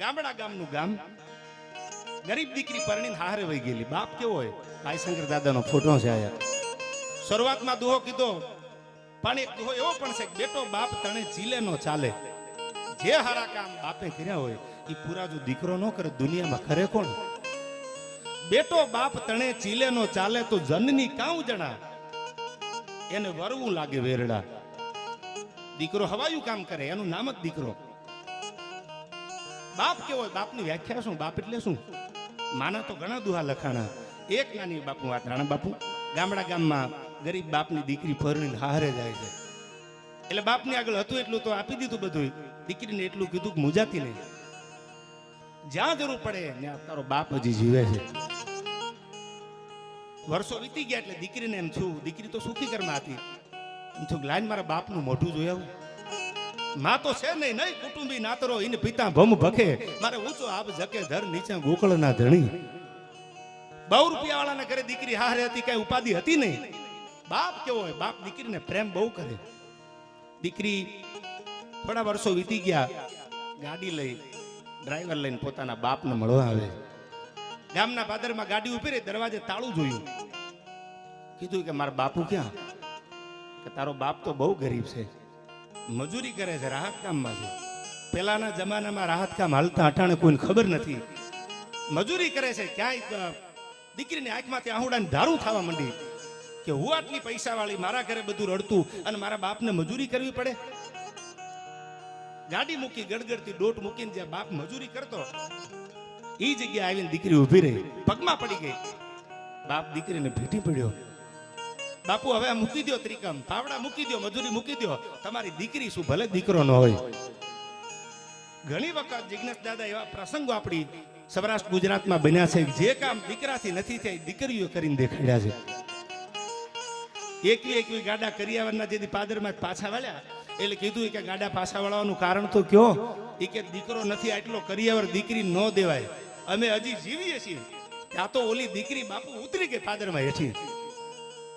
ગામડા ગામનું ગામ. ગરીબ દીકરી પરણીને હારે વહી ગયેલી. બાપ કેવો હોય? ભાઈશંકર દાદાનો ફોટો છે આયા. શરૂઆતમાં દુહો કીધો, પણ એક દુહો એવો પણ છે બેટો, બાપ તણે ચીલે નો ચાલે. જે હારા કામ બાપે કર્યા હોય એ પૂરા જો દીકરો ન કરે, દુનિયામાં ખરે કોણ? બેટો, બાપ તણે ચીલે નો ચાલે તો જનની કાઉ જણા? એને વરવું લાગે વેરડા. દીકરો હવાયું કામ કરે, એનું નામ જ દીકરો. બાપ કેવો બાપની વ્યાખ્યા શું? બાપ એટલે શું? માના તો ઘણા દુહા લખાણા. એક નાની બાપુ વાત રાણા બાપુ. ગામડા ગામમાં ગરીબ બાપની દીકરી પરણીને હારે જાય છે. એટલે બાપની આગળ હતું એટલું તો આપી દીધું બધું. દીકરીને એટલું કીધું કે મુજાતી નહીં. જ્યાં જરૂર પડે ત્યાં તારો બાપ હજી જીવે છે. વર્ષો વીતી ગયા એટલે દીકરીને એમ છું, દીકરી તો સુખી ઘરમાં હતી. એમ છું લાઈન મારા બાપનું મોઢું જોયા માં છે નહીં નહીં, કુટુંબી નાતરો ઇન પિતા ભમ ભખે. મારે ઊંચો આપ જકે ધર, નીચે ગોકળના ધણી. બહુ રૂપિયા વાળાને ઘરે દીકરી હારે હતી, કઈ ઉપાધિ હતી નહીં. બાપ કેવો હોય, બાપ દીકરીને પ્રેમ બહુ કરે. દીકરી થોડા વર્ષો વીતી ગયા, ગાડી લઈ, ડ્રાઈવર લઈને પોતાના બાપને મળવા આવે. ગામના પાદરમાં ગાડી ઊભી રહી, દરવાજે તાળું જોયું. કીધું કે, મારા બાપુ ક્યાં? કે, તારો બાપ તો બહુ ગરીબ છે. મજૂરી કરે છે રાહત કામમાં છે. પહેલાના જમાનામાં રાહત કામ હાલતા અટાણે કોઈને ખબર નથી. મજૂરી કરે છે ક્યાંય દીકરીની આંખમાંથી આહુડાને ધારું થવા માંડી કે હું આટલી પૈસા વાળી મારા ઘરે બધું રડતું અને મારા બાપને મજૂરી કરવી પડે? ગાડી મૂકી ગડગડતી ડોટ મૂકીને જ્યાં બાપ મજૂરી કરતો એ જગ્યાએ આવીને દીકરી ઊભી રહી, પગમાં પડી ગઈ. બાપ દીકરીને ભેટી પડ્યો. બાપુ, હવે મૂકી દો ત્રિકમ. પાવડા મૂકી દો મજૂરી મૂકી દો તમારી દીકરી શું, ભલે દીકરો ન હોય. ઘણી વખત જિજ્ઞાસ દાદા એવા પ્રસંગો આપણી સૌરાષ્ટ્ર, ગુજરાતમાં બન્યા છે. જે કામ દીકરાથી નથી થઈ દીકરીઓ કરીને દેખાડ્યા છે. એકવી એકવી ગાડા કરિયાવરના જેથી પાદરમાં પાછા વાળ્યા, એટલે કીધું કે ગાડા પાછા વળવાનું કારણ તો કયો? એ કે દીકરો નથી, આટલો કરિયાવર દીકરી ન દેવાય. અમે હજી જીવીએ છીએ. ત્યાં તો ઓલી દીકરી બાપુ ઉતરી ગઈ પાદરમાં હેઠી.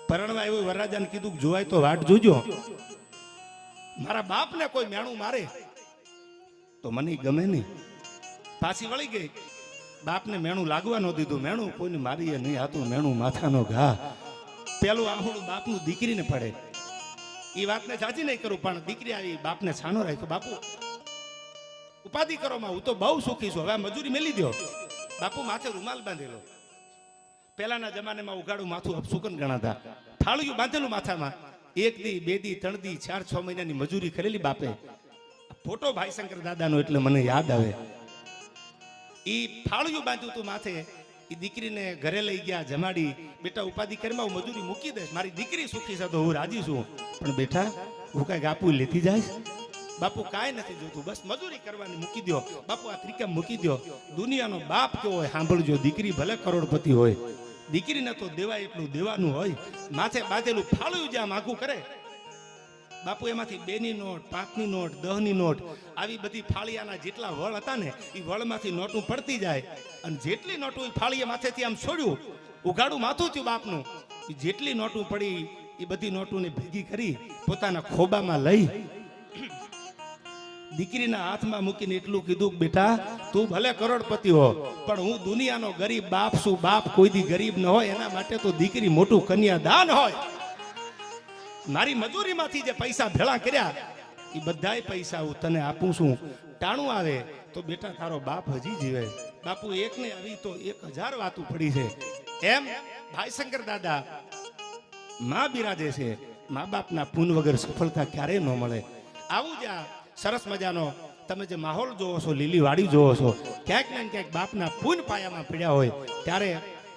પરણવા આવ્યું, વરરાજાને કીધું જોવાય તો વાટ જોજો. મારા બાપને કોઈ મેણું મારે તો મને ગમે નહીં. પાછી વળી ગઈ. બાપને મેણું લાગવા ન દીધું. મેણું કોઈને મારીએ નહીં હતું મેણું માથાનો ઘા. પેલું આહુડું બાપનું દીકરીને પડે. એ વાતને સાચી નહીં કરું, પણ દીકરી આવી, બાપને છાનો રાખ્યો. બાપુ, ઉપાધિ કરો માં હું તો બહુ સુખી છું. હવે મજૂરી મેલી દો બાપુ માથે રૂમાલ બાંધેલો. પહેલાના જમાનામાં ઉગાડું માથું અપસુકન ગણાતા. થાળિયું બાંધેલું માથામાં. એક દી, બે દી, ત્રણ દી, ચાર, છ મહિનાની મજૂરી કરેલી બાપે. ફોટો ભાઈ શંકર દાદાનો એટલે મને યાદ આવે. ઈ ફાળિયું બાંધ્યું તું માથે. ઈ દીકરીને ઘરે લઈ ગયા, જમાડી, બેટા, ઉપાધિ કરીમાં મજૂરી મૂકી દઈશ મારી દીકરી સુખી છે તો હું રાજી છું. પણ બેટા હું કાંઈક આપું લેતી જાય બાપુ કાંઈ નથી જોતું. બસ મજૂરી કરવાની મૂકી દો બાપુ આ ક્રિકેટ મૂકી દો દુનિયાનો બાપ કેવો હોય સાંભળજો. દીકરી ભલે કરોડપતિ હોય. દીકરીને તો દેવાય એટલું દેવાનું હોય. માથે બાંધેલું ફાળ્યું જ્યાં માગું કરે. બાપુ એમાંથી બેની નોટ પાંચની નોટ, દહની નોટ, આવી બધી ફાળિયાના જેટલા વળ હતા ને એ વળમાંથી નોટું પડતી જાય. અને જેટલી નોટું એ ફાળીએ માથેથી આમ છોડ્યું, ઉઘાડું માથું થયું બાપનું. જેટલી નોટું પડી એ બધી નોટોને ભેગી કરી પોતાના ખોબામાં લઈ દીકરીના હાથમાં મૂકીને એટલું કીધું બેટા, તું ભલે કરોડપતિ હો, પણ હું દુનિયાનો ગરીબ બાપ છું. બાપ કોઈ દી ગરીબ ન હોય. એના માટે તો દીકરી મોટું કન્યાદાન હોય. મારી મજૂરીમાંથી જે પૈસા ભેળા કર્યા, એ બધાય પૈસા હું તને આપું છું. ટાણું આવે તો બેટા તારો બાપ હજી જીવે. બાપુ એક ને આવી તો એક હજાર વાતું પડી છે. એમ ભાઈ શંકર દાદા મા બિરાજે છે. મા બાપના પૂન વગર સફળતા ક્યારેય ન મળે. આવું જ સરસ મજાનો. તમે જે માહોલ જોવો છો લીલી વાડી જોવો છો, ક્યાંક ને ક્યાંક બાપના પૂન પાયામાં પીડ્યા હોય, ત્યારે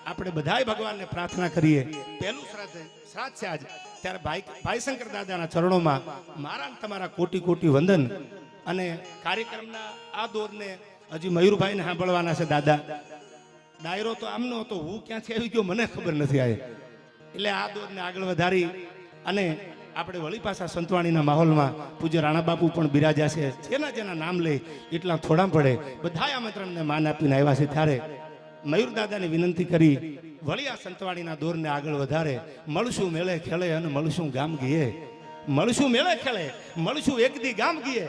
આપણે બધાય ભગવાનને પ્રાર્થના કરીએ. પહેલું શ્રાદ્ધ શ્રાદ્ધ છે આજ. ત્યારે ભાઈ ભાઈ શંકર દાદાના ચરણોમાં મારા તમારા કોટી કોટી વંદન અને કાર્યક્રમના આ દોરને હજી મયુરભાઈને સાંભળવાના છે દાદા. ડાયરો તો આમનો હતો, હું ક્યાંથી આવી ગયો મને ખબર નથી આવી એટલે આ દોરને આગળ વધારી અને આપણે વળી પાછા સંતવાણીના માહોલમાં પૂજ્ય રાણા બાપુ પણ બિરાજ્યા છે. જેના જેના નામ લે એટલા થોડા પડે બધા આમંત્રણને માન આપીને આવ્યા છે. ત્યારે મયુર દાદાને વિનંતી કરી, વળી આ સંતવાણીના દોરને આગળ વધારે. મળશું મેળે ખેલે અને મળશું ગામ ગીએ. મળશું મેળે ખેલે મળશું એક દી ગામ ગીએ.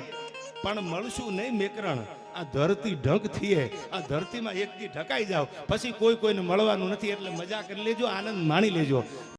પણ મળશું નહીં મેકરણ. આ ધરતી ઢંક થઈએ આ ધરતીમાં એક દી ઢકાઈ જાવ પછી કોઈ કોઈને મળવાનું નથી. એટલે મજા કરી લેજો, આનંદ માણી લેજો.